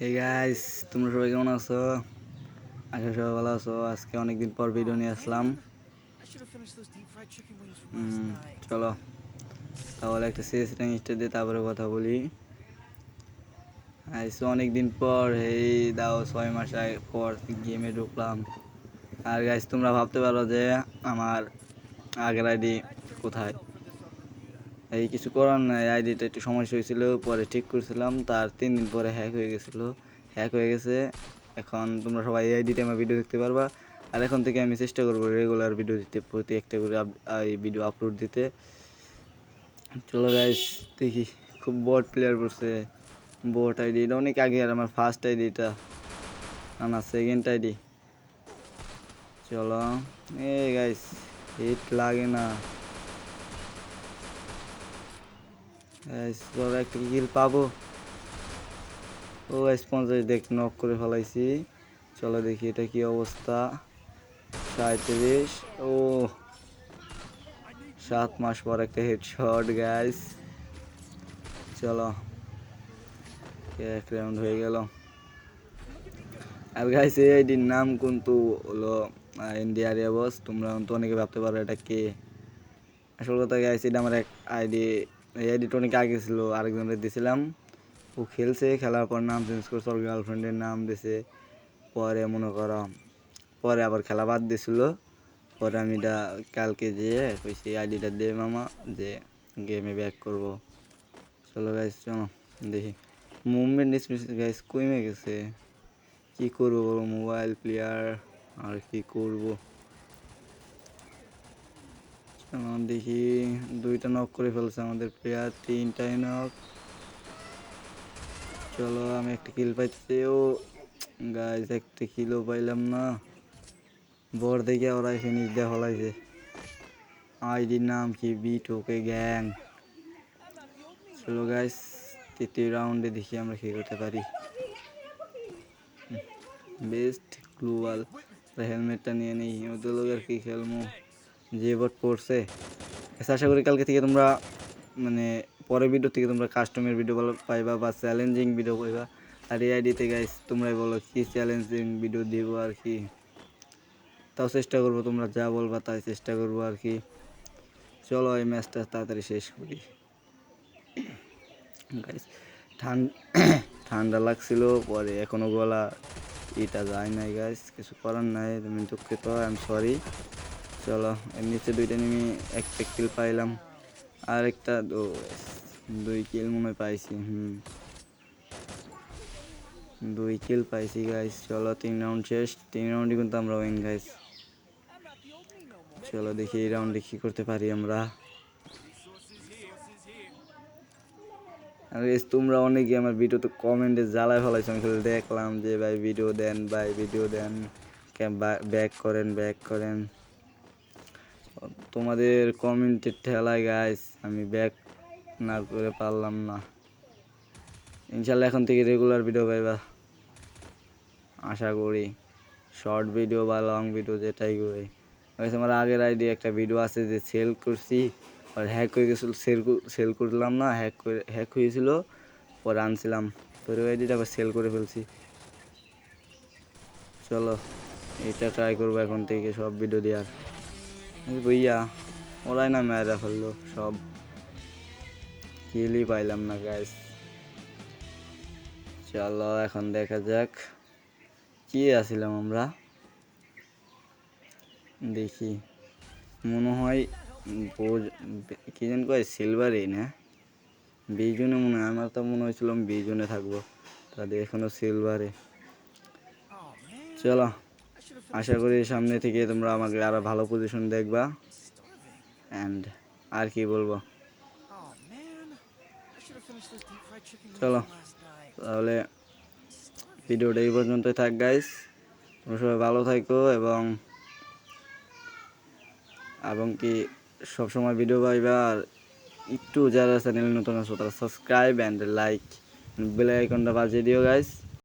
Hey guys তোমরা সবাই কেমন আছো? আশা সবাই ভালো আছো। আজকে অনেকদিন পর ভিডিও নিয়ে আসলাম। চলো। তাহলে একটা শেষ র্যাঙ্কটা দিয়ে তারপরে কথা বলি। আইসো অনেকদিন পর, এই দাও ছয় মাস পর গেমে ঢুকলাম। আর গাইস তোমরা ভাবতে পারো যে আমার আগের আইডি কোথায়? এই কিছু করার নাই, আইডিটা একটু সমস্যা হয়েছিল, পরে ঠিক করছিলাম, তার তিন দিন পরে হ্যাক হয়ে গেছিল। হ্যাক হয়ে গেছে, এখন তোমরা সবাই এই আইডিতে আমার ভিডিও দেখতে পারবা। আর এখন থেকে আমি চেষ্টা করব রেগুলার ভিডিও দিতে, প্রতি একটা করে এই ভিডিও আপলোড দিতে। চলো গাইস দেখি, খুব বট প্লেয়ার পড়ছে। বট আইডি এটা অনেক আগে আর আমার ফার্স্ট আইডি এটা না না সেকেন্ড আইডি চলো এ গাইস হিট লাগে না। বড় একটা কিল পাবো। ও গাইস দেখ নক করে ফেলাইছি। চলো দেখি এটা কি অবস্থা। সাঁত্রিশ ও। সাত মাস পর একটা হেডশট গাইস চলো, এক রাউন্ড হয়ে গেল। আর গাইস এই আইডির নাম কিন্তু হলো ইন্ডিয়ার বস তোমরা তো অনেকে ভাবতে পারো এটা কে। আসল কথা গাইস এটা আমার এক আইডি এই আইডিটা অনেক আগে ছিল, আরেকজনের দিয়েছিলাম ও খেলছে, খেলার পর নাম চেঞ্জ করছে, ওর গার্লফ্রেন্ডের নাম দিয়েছে পরে মনে করো, পরে আবার খেলা বাদ দিয়েছিল পরে আমি এটা কালকে যেয়ে কইছি আইডিটা দে মামা যে গেমে ব্যাক করব। চলো গাইস চলো, দেখি। মুভমেন্ট স্পেস গাইস কমে গেছে। কি করব মোবাইল প্লেয়ার আর কি করব? দেখি, দুইটা নক করে ফেলছে আমাদের প্লেয়ার তিনটাই নক চলো, আমি একটা কিল পাইছি ও গাইস একটা কিলও পাইলাম না। বর দেখে ওরাই ফিনিশ দেওয়া হলাইছে। আইডির নাম কি? বিট ওকে গ্যাং চলো গাইস তৃতীয় রাউন্ডে দেখি আমরা কি করতে পারি। বেস্ট গ্লোবাল হেলমেটটা নিয়ে নেই। ওদের লোক আর কি খেলব যে বট পড়ছে আশা করি কালকে থেকে তোমরা মানে পরের ভিডিও থেকে তোমরা কাস্টমের ভিডিও পাইবা বা চ্যালেঞ্জিং ভিডিও পাইবা। আর এই আইডিতে গাইস তোমরাই বলো কী চ্যালেঞ্জিং ভিডিও দিব আর কি। তাও চেষ্টা করব তোমরা যা বলবা তাই চেষ্টা করব আর কি। চলো এই ম্যাচটা তাড়াতাড়ি শেষ করি। গাইস ঠান্ডা ঠান্ডা লাগছিল, পরে এখনও গলা এটা যায় নাই গাইস কিছু করার নাই, তুমি দুঃখিত আই এম সরি চলো নিচে দুইটা নেমে একটা কিল পাইলাম। আর একটা দুই কিল মনে পাইছি, হুম। দুই কিল পাইছি গাইস চলো, তিন রাউন্ড শেষ। তিন রাউন্ডই কিন্তু আমরা উইন গাইস চলো, দেখি এই রাউন্ডে কি করতে পারি আমরা। আর তোমরা অনেকে আমার ভিডিও তো কমেন্টে জ্বালায় ফেলাইছো, আমি খালি দেখলাম যে, ভাই ভিডিও দেন, ভাই ভিডিও দেন। ব্যাক করেন ব্যাক করেন। তোমাদের কমেন্টের ঠেলায় গাইস আমি ব্যাক না করে পারলাম না। ইনশাল্লাহ এখন থেকে রেগুলার ভিডিও পাইবা। আশা করি। শর্ট ভিডিও বা লং ভিডিও যেটাই করি। আমার আগের আইডি একটা ভিডিও আছে যে সেল করছি, আর হ্যাক হয়ে গেছিল সেল সেল করলাম না হ্যাক করে হ্যাক হয়েছিল, পরে আনছিলাম। পরে আইডিটা আবার সেল করে ফেলছি। চলো এটা ট্রাই করব এখন থেকে, সব ভিডিও দেওয়ার ভইয়া ওরাই না মেয়েরা ফেলল, সব। কিলই পাইলাম না গাইস চলো, এখন দেখা যাক, কি আছিলাম আমরা? দেখি। মনে হয় কি যেন কয় সিলভারই না? বিজনে মনে হয়, আমার তো মনে হয়েছিল বিজনে থাকব। তাদের এখনও সিলভারে চলো। আশা করি সামনে থেকে তোমরা আমাকে আরও ভালো পজিশন দেখবা. অ্যান্ড আর কি বলব চলো. তাহলে ভিডিওটা এই পর্যন্তই থাক গাইস তোমরা সবাই ভালো থাকো এবং এবং কি সবসময় ভিডিও পাইবা আর একটু যারা চ্যানেল নতুন আছো, তারা সাবস্ক্রাইব অ্যান্ড লাইক বেল আইকনটা বাজিয়ে দিও গাইস